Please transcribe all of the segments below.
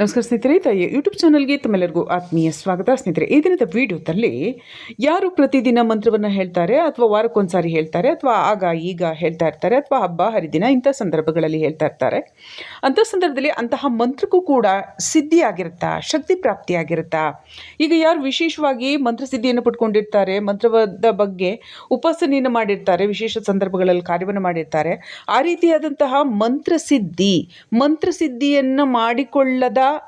ನಮಸ್ಕಾರ ಸ್ನೇಹಿತರೆ ತಾಯಿ ಯೂಟ್ಯೂಬ್ ಚಾನಲ್ಗೆ ತಮ್ಮೆಲ್ಲರಿಗೂ ಆತ್ಮೀಯ ಸ್ವಾಗತ. ಸ್ನೇಹಿತರೆ, ಈ ದಿನದ ವಿಡಿಯೋದಲ್ಲಿ ಯಾರು ಪ್ರತಿದಿನ ಮಂತ್ರವನ್ನು ಹೇಳ್ತಾರೆ ಅಥವಾ ವಾರಕ್ಕೊಂದ್ಸಾರಿ ಹೇಳ್ತಾರೆ ಅಥವಾ ಆಗ ಈಗ ಹೇಳ್ತಾ ಇರ್ತಾರೆ ಅಥವಾ ಹಬ್ಬ, ಹರಿದಿನ ಇಂಥ ಸಂದರ್ಭಗಳಲ್ಲಿ ಹೇಳ್ತಾ ಇರ್ತಾರೆ. ಅಂಥ ಸಂದರ್ಭದಲ್ಲಿ ಅಂತಹ ಮಂತ್ರಕ್ಕೂ ಕೂಡ ಸಿದ್ಧಿ ಆಗಿರುತ್ತಾ ಶಕ್ತಿ ಪ್ರಾಪ್ತಿ ಆಗಿರುತ್ತಾ ಈಗ ಯಾರು ವಿಶೇಷವಾಗಿ ಮಂತ್ರ ಸಿದ್ಧಿಯನ್ನು ಪಡ್ಕೊಂಡಿರ್ತಾರೆ, ಮಂತ್ರವದ ಬಗ್ಗೆ ಉಪಾಸನೆಯನ್ನು ಮಾಡಿರ್ತಾರೆ, ವಿಶೇಷ ಸಂದರ್ಭಗಳಲ್ಲಿ ಕಾರ್ಯವನ್ನು ಮಾಡಿರ್ತಾರೆ, ಆ ರೀತಿಯಾದಂತಹ ಮಂತ್ರ ಸಿದ್ಧಿ, ಮಂತ್ರ ಸಿದ್ಧಿಯನ್ನು ಮಾಡಿಕೊಳ್ಳದ está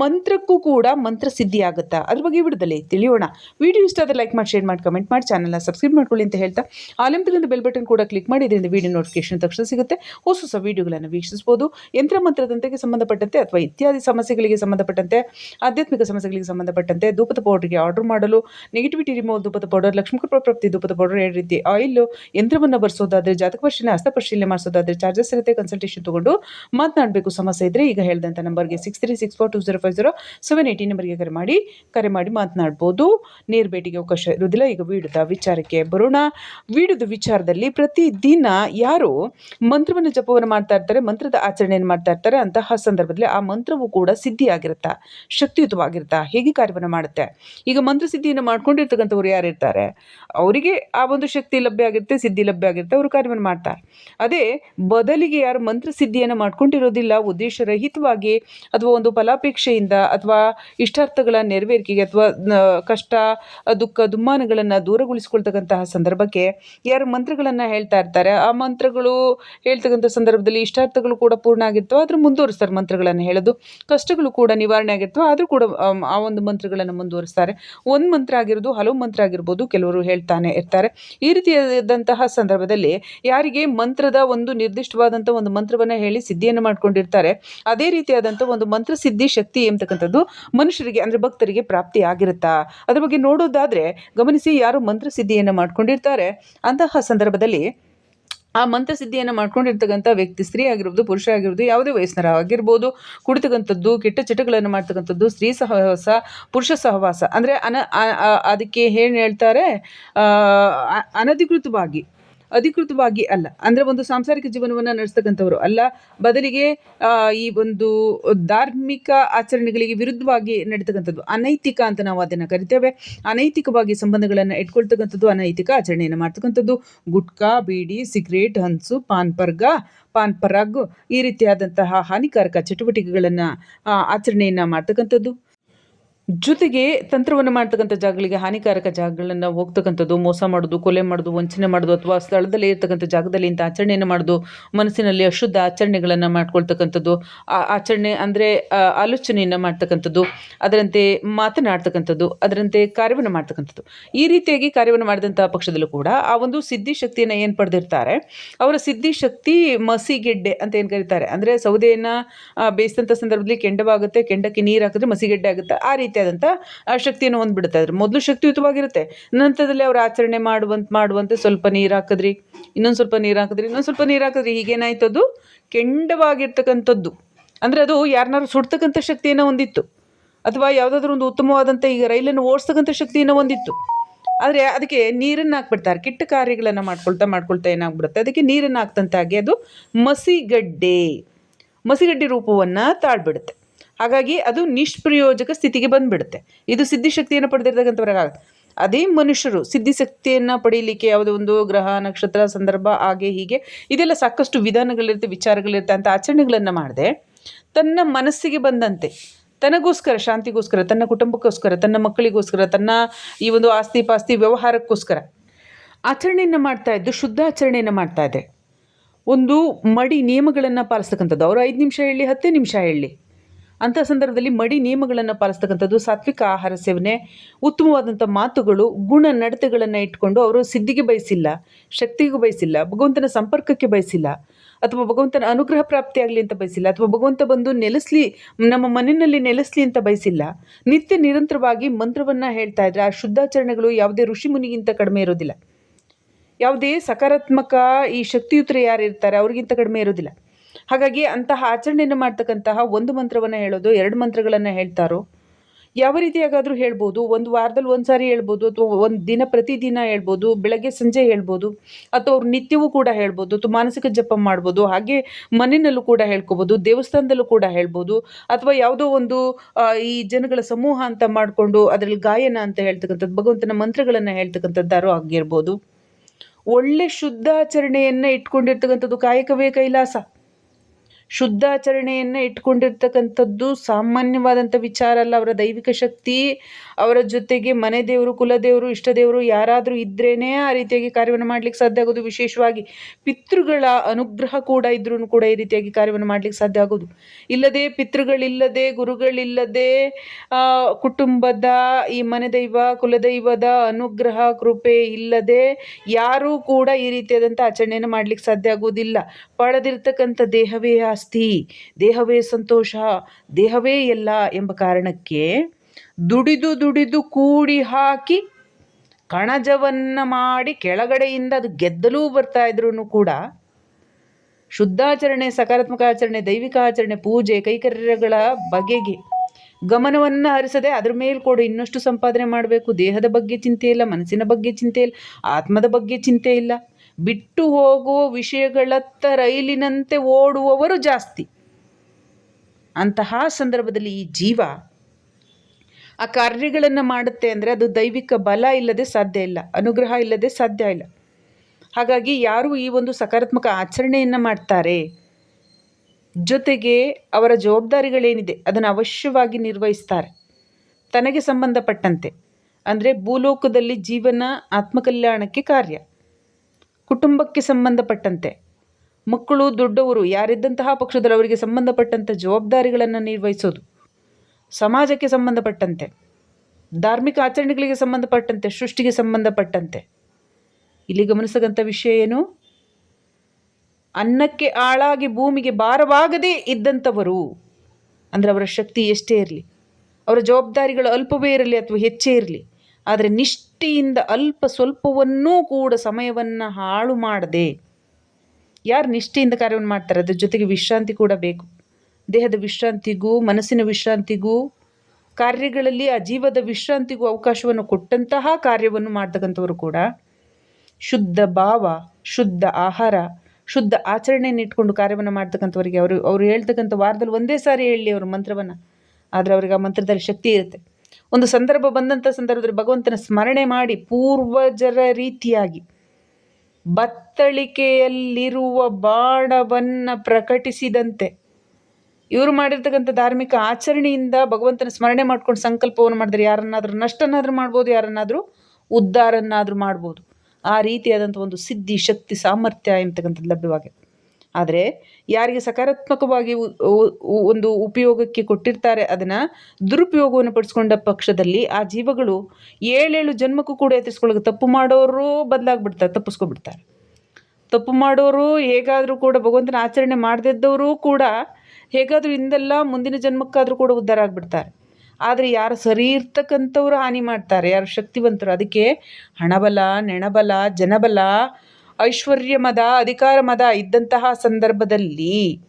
ಮಂತ್ರಕ್ಕೂ ಕೂಡ ಮಂತ್ರ ಸಿದ್ಧಿ ಆಗುತ್ತಾ? ಅದ್ರ ಬಗ್ಗೆ ವಿಡಿಯೋದಲ್ಲಿ ತಿಳಿಯೋಣ. ವಿಡಿಯೋ ಇಷ್ಟ ಆದರೆ ಲೈಕ್ ಮಾಡಿ ಶೇರ್ ಮಾಡಿ ಕಮೆಂಟ್ ಮಾಡಿ ಚಾನಲ್ನ ಸಬ್ಸ್ಕ್ರೈಬ್ ಮಾಡ್ಕೊಳ್ಳಿ ಅಂತ ಹೇಳ್ತಾ. ಆಲಿಂಪದಿಂದ ಬೆಲ್ ಬಟನ್ ಕೂಡ ಕ್ಲಿಕ್ ಮಾಡಿ, ಇದರಿಂದ ವಿಡಿಯೋ ನೋಟಿಫಿಕೇಶನ್ ತಕ್ಷಣ ಸಿಗುತ್ತೆ. ಹೊಸ ಹೊಸ ವಿಡಿಯೋಗಳನ್ನು ವೀಕ್ಷಿಸ್ಬೋದು. ಯಂತ್ರ ಮಂತ್ರದಂತೆ ಸಂಬಂಧಪಟ್ಟಂತೆ ಅಥವಾ ಇತ್ಯಾದಿ ಸಮಸ್ಯೆಗಳಿಗೆ ಸಂಬಂಧಪಟ್ಟಂತೆ, ಆಧ್ಯಾತ್ಮಿಕ ಸಮಸ್ಯೆಗಳಿಗೆ ಸಂಬಂಧಪಟ್ಟಂತೆ ಧೂಪದ ಪೌಡರ್ಗೆ ಆರ್ಡರ್ ಮಾಡಲು ನೆಗೆಟಿವಿಟಿ ರಿಮೂವ್ ಧೂಪದ ಪೌಡರ್ ಲಕ್ಷ್ಮೀಕೃಪ ಪ್ರಾಪ್ತಿ ಧೂಪದ ಪೌಡರ್ ಎರಡು ರೀತಿ ಆಯಿಲ್ ಯಂತ್ರವನ್ನು ಬರ್ಸೋದಾದ್ರೆ ಜಾತಕ ಪರಿಶೀಲನೆ, ಹಸ್ತ ಪರಿಶೀಲನೆ ಮಾಡಿಸೋದಾದ್ರೆ ಚಾರ್ಜಸ್ ಇರುತ್ತೆ ಕನ್ಸಲ್ಟೇಷನ್ ತಗೊಂಡು ಮಾತನಾಡಬೇಕು ಸಮಸ್ಯೆ ಇದ್ರೆ ಈಗ ಹೇಳಿದಂಥ ನಂಬರ್ಗೆ six three six four two zero five zero seven eighty ನಂಬರ್ಗೆ ಕರೆ ಮಾಡಿ ಕರೆ ಮಾಡಿ ಮಾತನಾಡ್ಬೋದು. ನೇರ ಭೇಟಿಗೆ ಅವಕಾಶ ಇರೋದಿಲ್ಲ ಈಗ ವೀಡದ ವಿಚಾರಕ್ಕೆ ಬರೋಣ. ವೀಡದ ವಿಚಾರದಲ್ಲಿ ಪ್ರತಿದಿನ ಯಾರು ಮಂತ್ರವನ್ನು ಜಪವನ್ನು ಮಾಡ್ತಾ ಇರ್ತಾರೆ, ಮಂತ್ರದ ಆಚರಣೆಯನ್ನು ಮಾಡ್ತಾ ಇರ್ತಾರೆ ಅಂತಹ ಸಂದರ್ಭದಲ್ಲಿ ಆ ಮಂತ್ರವು ಕೂಡ ಸಿದ್ಧಿಯಾಗಿರುತ್ತಾ, ಶಕ್ತಿಯುತವಾಗಿರುತ್ತಾ, ಹೇಗೆ ಕಾರ್ಯವನ್ನು ಮಾಡುತ್ತೆ? ಈಗ ಮಂತ್ರ ಸಿದ್ಧಿಯನ್ನು ಮಾಡ್ಕೊಂಡಿರ್ತಕ್ಕಂಥವ್ರು ಯಾರಿರ್ತಾರೆ ಅವರಿಗೆ ಆ ಒಂದು ಶಕ್ತಿ ಲಭ್ಯ ಆಗಿರುತ್ತೆ, ಸಿದ್ಧಿ ಲಭ್ಯ ಆಗಿರುತ್ತೆ, ಅವರು ಕಾರ್ಯವನ್ನು ಮಾಡ್ತಾರೆ ಅದೇ ಬದಲಿಗೆ ಯಾರು ಮಂತ್ರ ಸಿದ್ಧಿಯನ್ನು ಮಾಡ್ಕೊಂಡಿರೋದಿಲ್ಲ ಉದ್ದೇಶರಹಿತವಾಗಿ ಅಥವಾ ಒಂದು ಫಲಾಪೇಕ್ಷೆಯಿಂದ ಅಥವಾ ಇಷ್ಟಾರ್ಥಗಳ ನೆರವೇರಿಕೆಗೆ ಅಥವಾ ಕಷ್ಟ, ದುಃಖ, ದುಮ್ಮಾನಗಳನ್ನು ದೂರಗೊಳಿಸ್ಕೊಳ್ತಕ್ಕಂತಹ ಸಂದರ್ಭಕ್ಕೆ ಯಾರು ಮಂತ್ರಗಳನ್ನು ಹೇಳ್ತಾ ಇರ್ತಾರೆ, ಆ ಮಂತ್ರಗಳು ಹೇಳ್ತಕ್ಕಂಥ ಸಂದರ್ಭದಲ್ಲಿ ಇಷ್ಟಾರ್ಥಗಳು ಕೂಡ ಪೂರ್ಣ ಆಗಿರ್ತವೆ, ಆದರೂ ಮುಂದುವರಿಸ್ತಾರೆ ಮಂತ್ರಗಳನ್ನು ಹೇಳೋದು. ಕಷ್ಟಗಳು ಕೂಡ ನಿವಾರಣೆ ಆಗಿರ್ತವೆ, ಆದರೂ ಕೂಡ ಆ ಒಂದು ಮಂತ್ರಗಳನ್ನು ಮುಂದುವರಿಸ್ತಾರೆ. ಒಂದು ಮಂತ್ರ ಆಗಿರೋದು, ಹಲವು ಮಂತ್ರ ಆಗಿರ್ಬೋದು ಕೆಲವರು ಹೇಳ್ತಾನೆ ಇರ್ತಾರೆ. ಈ ರೀತಿಯಾದಂತಹ ಸಂದರ್ಭದಲ್ಲಿ ಯಾರಿಗೆ ಮಂತ್ರದ ಒಂದು ನಿರ್ದಿಷ್ಟವಾದಂಥ ಒಂದು ಮಂತ್ರವನ್ನು ಹೇಳಿ ಸಿದ್ಧಿಯನ್ನು ಮಾಡ್ಕೊಂಡಿರ್ತಾರೆ, ಅದೇ ರೀತಿಯಾದಂಥ ಒಂದು ಮಂತ್ರ ಸಿದ್ಧಿ ಶಕ್ತಿ ಎಂಬತಕ್ಕಂಥದ್ದು ಮನುಷ್ಯರಿಗೆ, ಅಂದರೆ ಭಕ್ತರಿಗೆ ಪ್ರಾಪ್ತಿ ಆಗಿರುತ್ತಾ? ಅದ್ರ ಬಗ್ಗೆ ನೋಡೋದಾದರೆ ಗಮನಿಸಿ ಯಾರು ಮಂತ್ರ ಸಿದ್ಧಿಯನ್ನು ಮಾಡ್ಕೊಂಡಿರ್ತಾರೆ. ಅಂತಹ ಸಂದರ್ಭದಲ್ಲಿ ಆ ಮಂತ್ರಸಿದ್ಧಿಯನ್ನು ಮಾಡ್ಕೊಂಡಿರ್ತಕ್ಕಂಥ ವ್ಯಕ್ತಿ ಸ್ತ್ರೀ ಆಗಿರ್ಬೋದು, ಪುರುಷ ಆಗಿರ್ಬೋದು, ಯಾವುದೇ ವಯಸ್ಸಿನರ ಆಗಿರ್ಬೋದು, ಕುಡಿತಕ್ಕಂಥದ್ದು, ಕೆಟ್ಟ ಚಟಗಳನ್ನು ಮಾಡ್ತಕ್ಕಂಥದ್ದು, ಸ್ತ್ರೀ ಸಹವಾಸ, ಪುರುಷ ಸಹವಾಸ. ಅಂದರೆ ಅನ ಅದಕ್ಕೆ ಏನು ಹೇಳ್ತಾರೆ? ಅನಧಿಕೃತವಾಗಿ ಅಧಿಕೃತವಾಗಿ ಅಲ್ಲ. ಅಂದರೆ ಒಂದು ಸಾಂಸಾರಿಕ ಜೀವನವನ್ನು ನಡೆಸ್ತಕ್ಕಂಥವ್ರು ಅಲ್ಲ. ಬದಲಿಗೆ ಈ ಒಂದು ಧಾರ್ಮಿಕ ಆಚರಣೆಗಳಿಗೆ ವಿರುದ್ಧವಾಗಿ ನಡೀತಕ್ಕಂಥದ್ದು ಅನೈತಿಕ ಅಂತ ನಾವು ಅದನ್ನು ಕರಿತೇವೆ. ಅನೈತಿಕವಾಗಿ ಸಂಬಂಧಗಳನ್ನು ಇಟ್ಕೊಳ್ತಕ್ಕಂಥದ್ದು ಅನೈತಿಕ ಆಚರಣೆಯನ್ನು ಮಾಡ್ತಕ್ಕಂಥದ್ದು. ಗುಟ್ಕಾ, ಬೀಡಿ, ಸಿಗರೇಟ್, ಹನ್ಸು, ಪಾನ್ ಪರ್ಗ, ಪಾನ್ ಪರಾಗ್ ಈ ರೀತಿಯಾದಂತಹ ಹಾನಿಕಾರಕ ಚಟುವಟಿಕೆಗಳನ್ನು ಆಚರಣೆಯನ್ನು ಮಾಡ್ತಕ್ಕಂಥದ್ದು. ಜೊತೆಗೆ ತಂತ್ರವನ್ನು ಮಾಡ್ತಕ್ಕಂಥ ಜಾಗಗಳಿಗೆ ಹಾನಿಕಾರಕ ಜಾಗಗಳನ್ನು ಹೋಗ್ತಕ್ಕಂಥದ್ದು, ಮೋಸ ಮಾಡೋದು, ಕೊಲೆ ಮಾಡೋದು, ವಂಚನೆ ಮಾಡೋದು ಅಥವಾ ಸ್ಥಳದಲ್ಲಿ ಇರ್ತಕ್ಕಂಥ ಜಾಗದಲ್ಲಿ ಇಂಥ ಆಚರಣೆಯನ್ನು ಮಾಡೋದು, ಮನಸ್ಸಿನಲ್ಲಿ ಅಶುದ್ಧ ಆಚರಣೆಗಳನ್ನು ಮಾಡ್ಕೊಳ್ತಕ್ಕಂಥದ್ದು ಆಚರಣೆ ಅಂದರೆ ಆಲೋಚನೆಯನ್ನು ಮಾಡ್ತಕ್ಕಂಥದ್ದು, ಅದರಂತೆ ಮಾತನಾಡ್ತಕ್ಕಂಥದ್ದು, ಅದರಂತೆ ಕಾರ್ಯವನ್ನು ಮಾಡ್ತಕ್ಕಂಥದ್ದು. ಈ ರೀತಿಯಾಗಿ ಕಾರ್ಯವನ್ನು ಮಾಡಿದಂಥ ಪಕ್ಷದಲ್ಲೂ ಕೂಡ ಆ ಒಂದು ಸಿದ್ಧಿ ಶಕ್ತಿಯನ್ನು ಏನು ಪಡೆದಿರ್ತಾರೆ? ಅವರ ಸಿದ್ಧಿ ಶಕ್ತಿ ಮಸಿಗೆಡ್ಡೆ ಅಂತ ಏನು ಕರೀತಾರೆ? ಅಂದರೆ ಸೌದೆಯನ್ನು ಬೇಯಿಸಿದಂಥ ಸಂದರ್ಭದಲ್ಲಿ ಕೆಂಡವಾಗುತ್ತೆ, ಕೆಂಡಕ್ಕೆ ನೀರು ಹಾಕಿದ್ರೆ ಮಸಿಗೆಡ್ಡೆ ಆಗುತ್ತೆ. ಆ ರೀತಿಯಾದಂಥ ಆ ಶಕ್ತಿಯನ್ನು ಹೊಂದ್ಬಿಡುತ್ತೆ ಅದ್ರ ಮೊದಲು ಶಕ್ತಿಯುತವಾಗಿರುತ್ತೆ ನಂತರದಲ್ಲಿ ಅವ್ರು ಆಚರಣೆ ಮಾಡುವಂತ, ಮಾಡುವಂತೆ ಸ್ವಲ್ಪ ನೀರು ಹಾಕಿದ್ರಿ, ಇನ್ನೊಂದು ಸ್ವಲ್ಪ ನೀರು ಹಾಕಿದ್ರಿ, ಇನ್ನೊಂದು ಸ್ವಲ್ಪ ನೀರು ಹಾಕಿದ್ರಿ, ಹೀಗೇನಾಯ್ತು ಅದು? ಕೆಂಡವಾಗಿರ್ತಕ್ಕಂಥದ್ದು. ಅಂದರೆ ಅದು ಯಾರನ್ನಾರು ಸುಡ್ತಕ್ಕಂಥ ಶಕ್ತಿಯನ್ನು ಹೊಂದಿತ್ತು. ಅಥವಾ ಯಾವುದಾದ್ರೂ ಒಂದು ಉತ್ತಮವಾದಂಥ ಈಗ ರೈಲನ್ನು ಓಡಿಸ್ತಕ್ಕಂಥ ಶಕ್ತಿಯನ್ನು ಹೊಂದಿತ್ತು. ಆದರೆ ಅದಕ್ಕೆ ನೀರನ್ನು ಹಾಕ್ಬಿಡ್ತಾರೆ. ಕೆಟ್ಟ ಕಾರ್ಯಗಳನ್ನು ಮಾಡ್ಕೊಳ್ತಾ ಮಾಡ್ಕೊಳ್ತಾ ಏನಾಗ್ಬಿಡುತ್ತೆ? ಅದಕ್ಕೆ ನೀರನ್ನು ಹಾಕ್ತಂತಾಗಿ ಅದು ಮಸಿಗಡ್ಡೆ. ಮಸಿಗಡ್ಡೆ ರೂಪವನ್ನು ತಾಳ್ಬಿಡುತ್ತೆ. ಹಾಗಾಗಿ ಅದು ನಿಷ್ಪ್ರಯೋಜಕ ಸ್ಥಿತಿಗೆ ಬಂದ್ಬಿಡುತ್ತೆ. ಇದು ಸಿದ್ಧಿಶಕ್ತಿಯನ್ನು ಪಡೆದಿರ್ತಕ್ಕಂಥವ್ರಾಗುತ್ತೆ ಅದೇ ಮನುಷ್ಯರು ಸಿದ್ಧಿಶಕ್ತಿಯನ್ನು ಪಡೀಲಿಕ್ಕೆ ಯಾವುದೋ ಒಂದು ಗ್ರಹ, ನಕ್ಷತ್ರ, ಸಂದರ್ಭ, ಹಾಗೆ ಹೀಗೆ, ಇದೆಲ್ಲ ಸಾಕಷ್ಟು ವಿಧಾನಗಳಿರುತ್ತೆ, ವಿಚಾರಗಳಿರುತ್ತೆ ಅಂತ ಆಚರಣೆಗಳನ್ನು ಮಾಡದೆ. ತನ್ನ ಮನಸ್ಸಿಗೆ ಬಂದಂತೆ, ತನಗೋಸ್ಕರ, ಶಾಂತಿಗೋಸ್ಕರ, ತನ್ನ ಕುಟುಂಬಕ್ಕೋಸ್ಕರ, ತನ್ನ ಮಕ್ಕಳಿಗೋಸ್ಕರ, ತನ್ನ ಈ ಒಂದು ಆಸ್ತಿ ಪಾಸ್ತಿ ವ್ಯವಹಾರಕ್ಕೋಸ್ಕರ ಆಚರಣೆಯನ್ನು ಮಾಡ್ತಾ ಇದ್ದು, ಶುದ್ಧ ಆಚರಣೆಯನ್ನು ಮಾಡ್ತಾ ಇದೆ ಒಂದು ಮಡಿ ನಿಯಮಗಳನ್ನು ಪಾಲಿಸ್ತಕ್ಕಂಥದ್ದು. ಅವರು ಐದು ನಿಮಿಷ ಹೇಳಿ, ಹತ್ತೇ ನಿಮಿಷ ಹೇಳಿ. ಅಂಥ ಸಂದರ್ಭದಲ್ಲಿ ಮಡಿ ನಿಯಮಗಳನ್ನು ಪಾಲಿಸ್ತಕ್ಕಂಥದ್ದು ಸಾತ್ವಿಕ ಆಹಾರ ಸೇವನೆ, ಉತ್ತಮವಾದಂಥ ಮಾತುಗಳು, ಗುಣ ನಡತೆಗಳನ್ನು ಇಟ್ಕೊಂಡು ಅವರು ಸಿದ್ಧಿಗೆ ಬಯಸಿಲ್ಲ, ಶಕ್ತಿಗೂ ಬಯಸಿಲ್ಲ, ಭಗವಂತನ ಸಂಪರ್ಕಕ್ಕೆ ಬಯಸಿಲ್ಲ, ಅಥವಾ ಭಗವಂತನ ಅನುಗ್ರಹ ಪ್ರಾಪ್ತಿಯಾಗಲಿ ಅಂತ ಬಯಸಿಲ್ಲ, ಅಥವಾ ಭಗವಂತ ಬಂದು ನೆಲೆಸಲಿ, ನಮ್ಮ ಮನೆಯಲ್ಲಿ ನೆಲೆಸಲಿ ಅಂತ ಬಯಸಿಲ್ಲ. ನಿತ್ಯ ನಿರಂತರವಾಗಿ ಮಂತ್ರವನ್ನು ಹೇಳ್ತಾ ಇದ್ರೆ ಆ ಶುದ್ಧಾಚರಣೆಗಳು ಯಾವುದೇ ಋಷಿ ಮುನಿಗಿಂತ ಕಡಿಮೆ ಇರೋದಿಲ್ಲ. ಯಾವುದೇ ಸಕಾರಾತ್ಮಕ ಈ ಶಕ್ತಿಯುತರು ಯಾರು ಇರ್ತಾರೆ, ಅವ್ರಿಗಿಂತ ಕಡಿಮೆ ಇರೋದಿಲ್ಲ. ಹಾಗಾಗಿ ಅಂತಹ ಆಚರಣೆಯನ್ನು ಮಾಡ್ತಕ್ಕಂತಹ ಒಂದು ಮಂತ್ರವನ್ನು ಹೇಳೋದು, ಎರಡು ಮಂತ್ರಗಳನ್ನು ಹೇಳ್ತಾರೋ, ಯಾವ ರೀತಿಯಾಗಾದರೂ ಹೇಳ್ಬೋದು, ಒಂದು ವಾರದಲ್ಲಿ ಒಂದು ಸಾರಿ ಹೇಳ್ಬೋದು, ಅಥವಾ ಒಂದು ದಿನ ಪ್ರತಿದಿನ ಹೇಳ್ಬೋದು, ಬೆಳಗ್ಗೆ ಸಂಜೆ ಹೇಳ್ಬೋದು, ಅಥವಾ ಅವ್ರು ನಿತ್ಯವೂ ಕೂಡ ಹೇಳ್ಬೋದು, ಅಥವಾ ಮಾನಸಿಕ ಜಪ ಮಾಡ್ಬೋದು, ಹಾಗೆ ಮನೆಯಲ್ಲೂ ಕೂಡ ಹೇಳ್ಕೊಬೋದು, ದೇವಸ್ಥಾನದಲ್ಲೂ ಕೂಡ ಹೇಳ್ಬೋದು, ಅಥವಾ ಯಾವುದೋ ಒಂದು ಈ ಜನಗಳ ಸಮೂಹ ಅಂತ ಮಾಡಿಕೊಂಡು ಅದರಲ್ಲಿ ಗಾಯನ ಅಂತ ಹೇಳ್ತಕ್ಕಂಥದ್ದು, ಭಗವಂತನ ಮಂತ್ರಗಳನ್ನು ಹೇಳ್ತಕ್ಕಂಥದ್ದಾರು ಆಗಿರ್ಬೋದು. ಒಳ್ಳೆ ಶುದ್ಧಾಚರಣೆಯನ್ನು ಇಟ್ಕೊಂಡಿರ್ತಕ್ಕಂಥದ್ದು ಕಾಯಕವೇ ಕೈಲಾಸ. ಶುದ್ಧಾಚರಣೆಯನ್ನು ಇಟ್ಕೊಂಡಿರ್ತಕ್ಕಂಥದ್ದು ಸಾಮಾನ್ಯವಾದಂಥ ವಿಚಾರ ಅಲ್ಲ. ಅವರ ದೈವಿಕ ಶಕ್ತಿ, ಅವರ ಜೊತೆಗೆ ಮನೆ ದೇವರು ಕುಲದೇವರು ಇಷ್ಟ ದೇವರು ಯಾರಾದರೂ ಇದ್ರೇ ಆ ರೀತಿಯಾಗಿ ಕಾರ್ಯವನ್ನು ಮಾಡ್ಲಿಕ್ಕೆ ಸಾಧ್ಯ ಆಗೋದು. ವಿಶೇಷವಾಗಿ ಪಿತೃಗಳ ಅನುಗ್ರಹ ಕೂಡ ಇದ್ರೂ ಕೂಡ ಈ ರೀತಿಯಾಗಿ ಕಾರ್ಯವನ್ನು ಮಾಡ್ಲಿಕ್ಕೆ ಸಾಧ್ಯ ಆಗೋದು. ಇಲ್ಲದೆ ಪಿತೃಗಳಿಲ್ಲದೆ, ಗುರುಗಳಿಲ್ಲದೆ ಕುಟುಂಬದ ಈ ಮನೆ ದೈವ ಕುಲದೈವದ ಅನುಗ್ರಹ, ಕೃಪೆ ಇಲ್ಲದೆ ಯಾರೂ ಕೂಡ ಈ ರೀತಿಯಾದಂಥ ಆಚರಣೆಯನ್ನು ಮಾಡ್ಲಿಕ್ಕೆ ಸಾಧ್ಯ ಆಗೋದಿಲ್ಲ. ಪಡೆದಿರ್ತಕ್ಕಂಥ ದೇಹವೇ ಆಸ್ತಿ, ದೇಹವೇ ಸಂತೋಷ, ದೇಹವೇ ಎಲ್ಲ ಎಂಬ ಕಾರಣಕ್ಕೆ ದುಡಿದು ದುಡಿದು ಕೂಡಿ ಹಾಕಿ ಕಣಜವನ್ನು ಮಾಡಿ ಕೆಳಗಡೆಯಿಂದ ಅದು ಗೆದ್ದಲೂ ಬರ್ತಾ ಇದ್ರೂ ಕೂಡ ಶುದ್ಧಾಚರಣೆ, ಸಕಾರಾತ್ಮಕ ಆಚರಣೆ, ದೈವಿಕ ಆಚರಣೆ, ಪೂಜೆ, ಕೈಕರ್ಯಗಳ ಬಗೆಗೆ ಗಮನವನ್ನು ಹರಿಸದೆ ಅದ್ರ ಮೇಲೆ ಕೂಡ ಇನ್ನಷ್ಟು ಸಂಪಾದನೆ ಮಾಡಬೇಕು. ದೇಹದ ಬಗ್ಗೆ ಚಿಂತೆ ಇಲ್ಲ, ಮನಸ್ಸಿನ ಬಗ್ಗೆ ಚಿಂತೆ ಇಲ್ಲ, ಆತ್ಮದ ಬಗ್ಗೆ ಚಿಂತೆ ಇಲ್ಲ. ಬಿಟ್ಟು ಹೋಗುವ ವಿಷಯಗಳತ್ತ ರೈಲಿನಂತೆ ಓಡುವವರು ಜಾಸ್ತಿ. ಅಂತಹ ಸಂದರ್ಭದಲ್ಲಿ ಈ ಜೀವ ಆ ಕಾರ್ಯಗಳನ್ನು ಮಾಡುತ್ತೆ ಅಂದರೆ ಅದು ದೈವಿಕ ಬಲ ಇಲ್ಲದೆ ಸಾಧ್ಯ ಇಲ್ಲ, ಅನುಗ್ರಹ ಇಲ್ಲದೆ ಸಾಧ್ಯ ಇಲ್ಲ. ಹಾಗಾಗಿ ಯಾರು ಈ ಒಂದು ಸಕಾರಾತ್ಮಕ ಆಚರಣೆಯನ್ನು ಮಾಡ್ತಾರೆ, ಜೊತೆಗೆ ಅವರ ಜವಾಬ್ದಾರಿಗಳೇನಿದೆ ಅದನ್ನು ಅವಶ್ಯವಾಗಿ ನಿರ್ವಹಿಸ್ತಾರೆ. ತನಗೆ ಸಂಬಂಧಪಟ್ಟಂತೆ. ಅಂದರೆ ಭೂಲೋಕದಲ್ಲಿ ಜೀವನ ಆತ್ಮಕಲ್ಯಾಣಕ್ಕೆ ಕಾರ್ಯ. ಕುಟುಂಬಕ್ಕೆ ಸಂಬಂಧಪಟ್ಟಂತೆ. ಮಕ್ಕಳು, ದೊಡ್ಡವರು, ಯಾರಿದ್ದಂತಹ ಪಕ್ಷದಲ್ಲಿ ಅವರಿಗೆ ಸಂಬಂಧಪಟ್ಟಂಥ ಜವಾಬ್ದಾರಿಗಳನ್ನು ನಿರ್ವಹಿಸೋದು. ಸಮಾಜಕ್ಕೆ ಸಂಬಂಧಪಟ್ಟಂತೆ. ಧಾರ್ಮಿಕ ಆಚರಣೆಗಳಿಗೆ ಸಂಬಂಧಪಟ್ಟಂತೆ, ಸೃಷ್ಟಿಗೆ ಸಂಬಂಧಪಟ್ಟಂತೆ. ಇಲ್ಲಿ ಗಮನಿಸತಕ್ಕಂಥ ವಿಷಯ ಏನು? ಅನ್ನಕ್ಕೆ ಆಳಾಗಿ ಭೂಮಿಗೆ ಭಾರವಾಗದೇ ಇದ್ದಂಥವರು. ಅಂದರೆ ಅವರ ಶಕ್ತಿ ಎಷ್ಟೇ ಇರಲಿ, ಅವರ ಜವಾಬ್ದಾರಿಗಳು ಅಲ್ಪವೇ ಇರಲಿ ಅಥವಾ ಹೆಚ್ಚೇ ಇರಲಿ ಆದರೆ ನಿಷ್ಠೆಯಿಂದ ಅಲ್ಪ ಸ್ವಲ್ಪವನ್ನೂ ಕೂಡ ಸಮಯವನ್ನು ಹಾಳು ಮಾಡದೆ ಯಾರು ನಿಷ್ಠೆಯಿಂದ ಕಾರ್ಯವನ್ನು ಮಾಡ್ತಾರೆ? ಅದ್ರ ಜೊತೆಗೆ ವಿಶ್ರಾಂತಿ ಕೂಡ ಬೇಕು. ದೇಹದ ವಿಶ್ರಾಂತಿಗೂ, ಮನಸ್ಸಿನ ವಿಶ್ರಾಂತಿಗೂ, ಕಾರ್ಯಗಳಲ್ಲಿ ಆ ಜೀವದ ವಿಶ್ರಾಂತಿಗೂ ಅವಕಾಶವನ್ನು ಕೊಟ್ಟಂತಹ ಕಾರ್ಯವನ್ನು ಮಾಡ್ತಕ್ಕಂಥವರು ಕೂಡ ಶುದ್ಧ ಭಾವ, ಶುದ್ಧ ಆಹಾರ, ಶುದ್ಧ ಆಚರಣೆಯನ್ನು ಇಟ್ಕೊಂಡು ಕಾರ್ಯವನ್ನು ಮಾಡ್ತಕ್ಕಂಥವರಿಗೆ ಅವರು ಅವರು ಹೇಳ್ತಕ್ಕಂಥ ವಾರದಲ್ಲಿ ಒಂದೇ ಸಾರಿ ಹೇಳಿ ಅವರು ಮಂತ್ರವನ್ನು. ಆದರೆ ಅವರಿಗೆ ಆ ಮಂತ್ರದಲ್ಲಿ ಶಕ್ತಿ ಇರುತ್ತೆ. ಒಂದು ಸಂದರ್ಭ ಬಂದಂಥ ಸಂದರ್ಭದಲ್ಲಿ ಭಗವಂತನ ಸ್ಮರಣೆ ಮಾಡಿ ಪೂರ್ವಜರ ರೀತಿಯಾಗಿ ಬತ್ತಳಿಕೆಯಲ್ಲಿರುವ ಬಾಣವನ್ನು ಪ್ರಕಟಿಸಿದಂತೆ ಇವರು ಮಾಡಿರ್ತಕ್ಕಂಥ ಧಾರ್ಮಿಕ ಆಚರಣೆಯಿಂದ ಭಗವಂತನ ಸ್ಮರಣೆ ಮಾಡ್ಕೊಂಡು ಸಂಕಲ್ಪವನ್ನು ಮಾಡಿದ್ರೆ ಯಾರನ್ನಾದರೂ ನಷ್ಟನಾದರೂ ಮಾಡ್ಬೋದು, ಯಾರನ್ನಾದರೂ ಉದ್ಧಾರನ್ನಾದರೂ ಮಾಡ್ಬೋದು. ಆ ರೀತಿಯಾದಂಥ ಒಂದು ಸಿದ್ಧಿ, ಶಕ್ತಿ, ಸಾಮರ್ಥ್ಯ ಎಂಬತಕ್ಕಂಥದ್ದು ಲಭ್ಯವಾಗಿದೆ. ಆದರೆ ಯಾರಿಗೆ ಸಕಾರಾತ್ಮಕವಾಗಿ ಒಂದು ಉಪಯೋಗಕ್ಕೆ ಕೊಟ್ಟಿರ್ತಾರೆ ಅದನ್ನು ದುರುಪಯೋಗವನ್ನು ಪಡಿಸ್ಕೊಂಡ ಪಕ್ಷದಲ್ಲಿ ಆ ಜೀವಗಳು ಏಳೇಳು ಜನ್ಮಕ್ಕೂ ಕೂಡ ಎತ್ತಿಸ್ಕೊಳ್ಳೋಕೆ ತಪ್ಪು ಮಾಡೋರು ಬದಲಾಗ್ಬಿಡ್ತಾರೆ, ತಪ್ಪಿಸ್ಕೊಬಿಡ್ತಾರೆ. ತಪ್ಪು ಮಾಡೋರು ಹೇಗಾದರೂ ಕೂಡ ಭಗವಂತನ ಆಚರಣೆ ಮಾಡದಿದ್ದವರು ಕೂಡ ಹೇಗಾದರೂ ಹಿಂದೆಲ್ಲ ಮುಂದಿನ ಜನ್ಮಕ್ಕಾದರೂ ಕೂಡ ಉದ್ಧಾರ ಆಗಿಬಿಡ್ತಾರೆ. ಆದರೆ ಯಾರು ಸರಿ ಇರ್ತಕ್ಕಂಥವ್ರು ಹಾನಿ ಮಾಡ್ತಾರೆ, ಯಾರು ಶಕ್ತಿವಂತರು, ಅದಕ್ಕೆ ಹಣಬಲ, ನೆಣಬಲ, ಜನಬಲ ಐಶ್ವರ್ಯ ಮದ ಅಧಿಕಾರ ಮದ ಇದ್ದಂತಹ ಸಂದರ್ಭದಲ್ಲಿ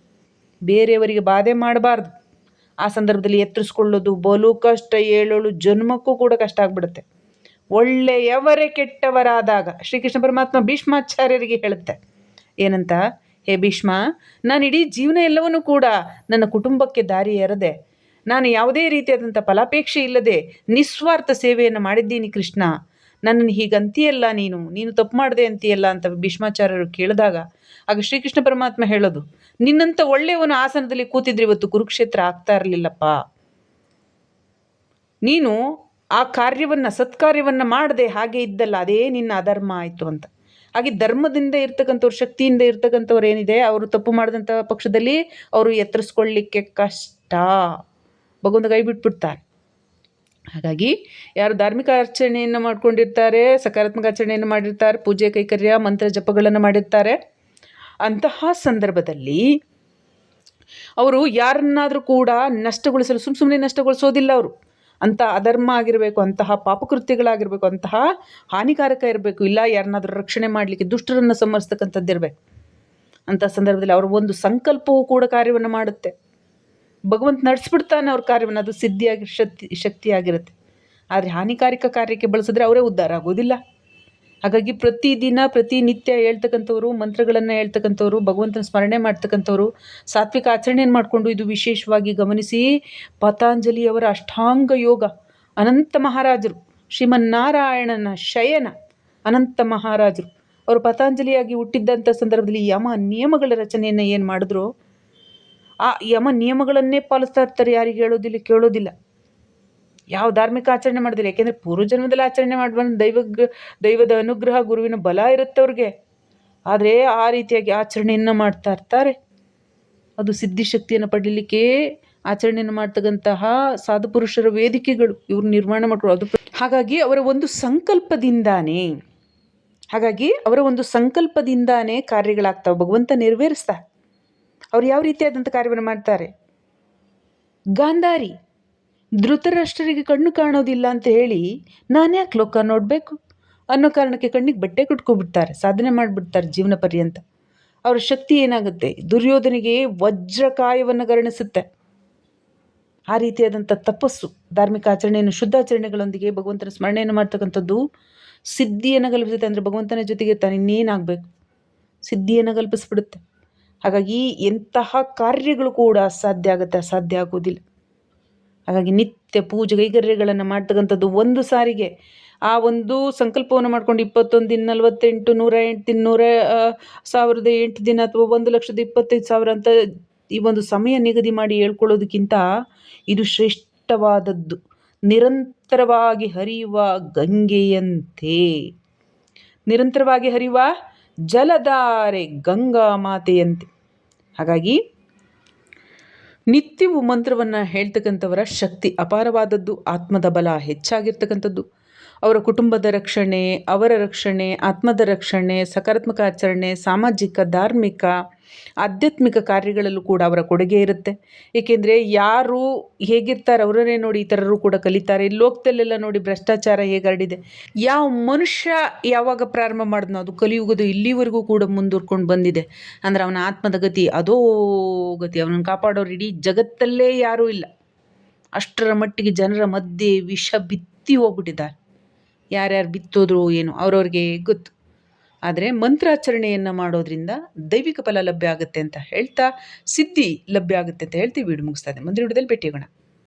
ಬೇರೆಯವರಿಗೆ ಬಾಧೆ ಮಾಡಬಾರ್ದು. ಆ ಸಂದರ್ಭದಲ್ಲಿ ಎತ್ತರಿಸ್ಕೊಳ್ಳೋದು, ಬಲು, ಕಷ್ಟ, ಏಳೋಳು, ಜನ್ಮಕ್ಕೂ ಕೂಡ ಕಷ್ಟ ಆಗ್ಬಿಡುತ್ತೆ. ಒಳ್ಳೆಯವರೇ ಕೆಟ್ಟವರಾದಾಗ, ಶ್ರೀಕೃಷ್ಣ ಪರಮಾತ್ಮ ಭೀಷ್ಮಾಚಾರ್ಯರಿಗೆ ಹೇಳುತ್ತೆ, ಏನಂತ? ಹೇ ಭೀಷ್ಮ, ನಾನು ಇಡೀ ಜೀವನ ಎಲ್ಲವನ್ನೂ ಕೂಡ ನನ್ನ ಕುಟುಂಬಕ್ಕೆ ದಾರಿ ಎರದೆ ನಾನು ಯಾವುದೇ ರೀತಿಯಾದಂಥ ಫಲಾಪೇಕ್ಷೆ ಇಲ್ಲದೆ ನಿಸ್ವಾರ್ಥ ಸೇವೆಯನ್ನು ಮಾಡಿದ್ದೀನಿ ಕೃಷ್ಣ. ನನ್ನನ್ನು ಹೀಗಂತೀಯಲ್ಲ ನೀನು ನೀನು ತಪ್ಪು ಮಾಡಿದೆ ಅಂತೀಯಲ್ಲ ಅಂತ ಭೀಷ್ಮಾಚಾರ್ಯರು ಕೇಳಿದಾಗ, ಆಗ ಶ್ರೀಕೃಷ್ಣ ಪರಮಾತ್ಮ ಹೇಳೋದು, ನಿನ್ನಂಥ ಒಳ್ಳೆಯವನು ಆಸನದಲ್ಲಿ ಕೂತಿದ್ರೆ ಇವತ್ತು ಕುರುಕ್ಷೇತ್ರ ಆಗ್ತಾ ಇರಲಿಲ್ಲಪ್ಪ. ನೀನು ಆ ಕಾರ್ಯವನ್ನು, ಸತ್ಕಾರ್ಯವನ್ನು ಮಾಡದೆ ಹಾಗೆ ಇದ್ದಲ್ಲ, ಅದೇ ನಿನ್ನ ಅಧರ್ಮ ಆಯಿತು ಅಂತ. ಹಾಗೆ ಧರ್ಮದಿಂದ ಇರ್ತಕ್ಕಂಥವ್ರು, ಶಕ್ತಿಯಿಂದ ಇರ್ತಕ್ಕಂಥವ್ರು ಏನಿದೆ, ಅವರು ತಪ್ಪು ಮಾಡಿದಂಥ ಪಕ್ಷದಲ್ಲಿ ಅವರು ಎತ್ತರಿಸ್ಕೊಳ್ಳಿಕ್ಕೆ ಕಷ್ಟ. ಭಗವಂತ ಕೈ ಬಿಟ್ಬಿಡ್ತಾರೆ ಹಾಗಾಗಿ ಯಾರು ಧಾರ್ಮಿಕ ಆಚರಣೆಯನ್ನು ಮಾಡ್ಕೊಂಡಿರ್ತಾರೆ, ಸಕಾರಾತ್ಮಕ ಆಚರಣೆಯನ್ನು ಮಾಡಿರ್ತಾರೆ, ಪೂಜೆ, ಕೈಕರ್ಯ, ಮಂತ್ರ ಜಪಗಳನ್ನು ಮಾಡಿರ್ತಾರೆ, ಅಂತಹ ಸಂದರ್ಭದಲ್ಲಿ ಅವರು ಯಾರನ್ನಾದರೂ ಕೂಡ ನಷ್ಟಗೊಳಿಸಲು ಸುಮ್ಮ ಸುಮ್ಮನೆ ನಷ್ಟಗೊಳಿಸೋದಿಲ್ಲ ಅವರು. ಅಂಥ ಅಧರ್ಮ ಆಗಿರಬೇಕು, ಅಂತಹ ಪಾಪಕೃತ್ಯಗಳಾಗಿರಬೇಕು, ಅಂತಹ ಹಾನಿಕಾರಕ ಇರಬೇಕು, ಇಲ್ಲ ಯಾರನ್ನಾದರೂ ರಕ್ಷಣೆ ಮಾಡಲಿಕ್ಕೆ ದುಷ್ಟರನ್ನು ಸಂಹರಿಸ್ತಕ್ಕಂಥದ್ದಿರಬೇಕು ಅಂಥ ಸಂದರ್ಭದಲ್ಲಿ ಅವರ ಒಂದು ಸಂಕಲ್ಪವೂ ಕೂಡ ಕಾರ್ಯವನ್ನು ಮಾಡುತ್ತೆ. ಭಗವಂತ ನಡೆಸ್ಬಿಡ್ತಾನೆ ಅವ್ರ ಕಾರ್ಯವನ್ನು. ಅದು ಸಿದ್ಧಿಯಾಗಿ, ಶಕ್ತಿ, ಶಕ್ತಿಯಾಗಿರುತ್ತೆ. ಆದರೆ ಹಾನಿಕಾರಿಕ ಕಾರ್ಯಕ್ಕೆ ಬಳಸಿದ್ರೆ ಅವರೇ ಉದ್ಧಾರ ಆಗೋದಿಲ್ಲ. ಹಾಗಾಗಿ ಪ್ರತಿದಿನ ಪ್ರತಿನಿತ್ಯ ಹೇಳ್ತಕ್ಕಂಥವ್ರು, ಮಂತ್ರಗಳನ್ನು ಹೇಳ್ತಕ್ಕಂಥವ್ರು, ಭಗವಂತನ ಸ್ಮರಣೆ ಮಾಡ್ತಕ್ಕಂಥವ್ರು, ಸಾತ್ವಿಕ ಆಚರಣೆಯನ್ನು ಮಾಡಿಕೊಂಡು ಇದು ವಿಶೇಷವಾಗಿ ಗಮನಿಸಿ ಪತಾಂಜಲಿಯವರ ಅಷ್ಟಾಂಗ ಯೋಗ, ಅನಂತ ಮಹಾರಾಜರು, ಶ್ರೀಮನ್ನಾರಾಯಣನ ಶಯನ, ಅನಂತ ಮಹಾರಾಜರು. ಅವರು ಪತಾಂಜಲಿಯಾಗಿ ಹುಟ್ಟಿದ್ದಂಥ ಸಂದರ್ಭದಲ್ಲಿ ಯಮ ನಿಯಮಗಳ ರಚನೆಯನ್ನು ಏನು ಮಾಡಿದ್ರು? ಆ ಯಮ ನಿಯಮಗಳನ್ನೇ ಪಾಲಿಸ್ತಾ ಇರ್ತಾರೆ ಯಾರಿಗೆ ಹೇಳೋದಿಲ್ಲ, ಕೇಳೋದಿಲ್ಲ. ಯಾವ ಧಾರ್ಮಿಕ ಆಚರಣೆ ಮಾಡೋದಿಲ್ಲ. ಯಾಕೆಂದರೆ ಪೂರ್ವಜನ್ಮದಲ್ಲಿ ಆಚರಣೆ ಮಾಡಿ ದೈವ ದೈವದ ಅನುಗ್ರಹ, ಗುರುವಿನ ಬಲ ಇರುತ್ತೆ ಅವ್ರಿಗೆ. ಆದರೆ ಆ ರೀತಿಯಾಗಿ ಆಚರಣೆಯನ್ನು ಮಾಡ್ತಾ ಇರ್ತಾರೆ. ಅದು ಸಿದ್ಧಿಶಕ್ತಿಯನ್ನು ಪಡೀಲಿಕ್ಕೆ ಆಚರಣೆಯನ್ನು ಮಾಡ್ತಕ್ಕಂತಹ ಸಾಧು ಪುರುಷರ ವೇದಿಕೆಗಳು ಇವರು ನಿರ್ಮಾಣ ಮಾಡ್ಕೊಳ್ಳೋದು ಹಾಗಾಗಿ ಅವರ ಒಂದು ಸಂಕಲ್ಪದಿಂದಾನೇ, ಹಾಗಾಗಿ ಅವರ ಒಂದು ಸಂಕಲ್ಪದಿಂದಾನೇ ಕಾರ್ಯಗಳಾಗ್ತವೆ. ಭಗವಂತ ನೆರವೇರಿಸ್ತಾ ಅವ್ರು ಯಾವ ರೀತಿಯಾದಂಥ ಕಾರ್ಯವನ್ನು ಮಾಡ್ತಾರೆ? ಗಾಂಧಾರಿ, ಧೃತರಾಷ್ಟ್ರರಿಗೆ ಕಣ್ಣು ಕಾಣೋದಿಲ್ಲ ಅಂತ ಹೇಳಿ ನಾನ್ಯಾಕೆ ಲೋಕ ನೋಡಬೇಕು? ಅನ್ನೋ ಕಾರಣಕ್ಕೆ ಕಣ್ಣಿಗೆ ಬಟ್ಟೆ ಕುಟ್ಕೊಬಿಡ್ತಾರೆ, ಸಾಧನೆ ಮಾಡಿಬಿಡ್ತಾರೆ ಜೀವನ ಪರ್ಯಂತ. ಅವರ ಶಕ್ತಿ ಏನಾಗುತ್ತೆ? ದುರ್ಯೋಧನಿಗೆ ವಜ್ರಕಾಯವನ್ನು ಗರಣಿಸುತ್ತೆ. ಆ ರೀತಿಯಾದಂಥ ತಪಸ್ಸು, ಧಾರ್ಮಿಕ ಆಚರಣೆಯನ್ನು ಶುದ್ಧಾಚರಣೆಗಳೊಂದಿಗೆ ಭಗವಂತನ ಸ್ಮರಣೆಯನ್ನು ಮಾಡ್ತಕ್ಕಂಥದ್ದು ಸಿದ್ಧಿಯನ್ನು ಕಲ್ಪಿಸುತ್ತೆ ಅಂದರೆ ಭಗವಂತನ ಜೊತೆಗೆ ತಾನು ಇನ್ನೇನಾಗಬೇಕು? ಸಿದ್ಧಿಯನ್ನು ಕಲ್ಪಿಸ್ಬಿಡುತ್ತೆ. ಹಾಗಾಗಿ ಎಂತಹ ಕಾರ್ಯಗಳು ಕೂಡ ಅಸಾಧ್ಯ ಆಗುತ್ತೆ ಅಸಾಧ್ಯ ಆಗೋದಿಲ್ಲ. ಹಾಗಾಗಿ ನಿತ್ಯ ಪೂಜೆ ಕೈಗರ್ಯಗಳನ್ನು ಮಾಡ್ತಕ್ಕಂಥದ್ದು ಒಂದು ಸಾರಿಗೆ. ಆ ಒಂದು ಸಂಕಲ್ಪವನ್ನು ಮಾಡ್ಕೊಂಡು ಇಪ್ಪತ್ತೊಂದು ದಿನ ನಲವತ್ತೆಂಟು, ನೂರ ಎಂಟು ದಿನ ನೂರ ಸಾವಿರದ ಎಂಟು ದಿನ ಅಥವಾ ಒಂದು ಲಕ್ಷದ ಇಪ್ಪತ್ತೈದು ಸಾವಿರ ಅಂತ ಈ ಒಂದು ಸಮಯ ನಿಗದಿ ಮಾಡಿ ಹೇಳ್ಕೊಳ್ಳೋದಕ್ಕಿಂತ ಇದು ಶ್ರೇಷ್ಠವಾದದ್ದು. ನಿರಂತರವಾಗಿ ಹರಿಯುವ ಗಂಗೆಯಂತೆ. ನಿರಂತರವಾಗಿ ಹರಿಯುವ ಜಲಧಾರೆ ಗಂಗಾ ಮಾತೆಯಂತೆ. ಹಾಗಾಗಿ ನಿತ್ಯವೂ ಮಂತ್ರವನ್ನು ಹೇಳ್ತಕ್ಕಂಥವರ ಶಕ್ತಿ ಅಪಾರವಾದದ್ದು ಆತ್ಮದ ಬಲ ಹೆಚ್ಚಾಗಿರ್ತಕ್ಕಂಥದ್ದು. ಅವರ ಕುಟುಂಬದ ರಕ್ಷಣೆ, ಅವರ ರಕ್ಷಣೆ, ಆತ್ಮದ ರಕ್ಷಣೆ, ಸಕಾರಾತ್ಮಕ ಆಚರಣೆ, ಸಾಮಾಜಿಕ, ಧಾರ್ಮಿಕ, ಆಧ್ಯಾತ್ಮಿಕ ಕಾರ್ಯಗಳಲ್ಲೂ ಕೂಡ ಅವರ ಕೊಡುಗೆ ಇರುತ್ತೆ. ಏಕೆಂದರೆ ಯಾರು ಹೇಗಿರ್ತಾರೆ, ಅವರನ್ನೇ ನೋಡಿ ಇತರರು ಕೂಡ ಕಲಿತಾರೆ. ಲೋಕದಲ್ಲೆಲ್ಲ ನೋಡಿ ಭ್ರಷ್ಟಾಚಾರ ಹೇಗೆ ಯಾವ ಮನುಷ್ಯ ಯಾವಾಗ ಪ್ರಾರಂಭ ಮಾಡಿದ್ನೋ ಅದು ಕಲಿಯುಗದು ಇಲ್ಲಿವರೆಗೂ ಕೂಡ ಮುಂದುವರ್ಕೊಂಡು ಬಂದಿದೆ. ಅಂದರೆ ಅವನ ಆತ್ಮದ ಗತಿ, ಅದೋ ಗತಿ. ಅವನನ್ನು ಕಾಪಾಡೋರು ಇಡೀ ಜಗತ್ತಲ್ಲೇ ಯಾರೂ ಇಲ್ಲ. ಅಷ್ಟರ ಮಟ್ಟಿಗೆ ಜನರ ಮಧ್ಯೆ ವಿಷ ಬಿತ್ತಿ ಹೋಗ್ಬಿಟ್ಟಿದ್ದಾರೆ. ಯಾರ್ಯಾರು ಬಿತ್ತೋದ್ರು ಏನು, ಅವ್ರವ್ರಿಗೆ ಗೊತ್ತು. ಆದರೆ ಮಂತ್ರಾಚರಣೆಯನ್ನು ಮಾಡೋದ್ರಿಂದ ದೈವಿಕ ಫಲ ಲಭ್ಯ ಆಗುತ್ತೆ ಅಂತ ಹೇಳ್ತಾ ಸಿದ್ಧಿ ಲಭ್ಯ ಆಗುತ್ತೆ ಅಂತ ಹೇಳ್ತೀವಿ. ವಿಡಿಯೋ ಮುಗಿಸ್ತಾ ಇದೆ ಮುಂದಿನ ವಿಡಿಯೋದಲ್ಲಿ ಭೇಟಿಯಾಗೋಣ.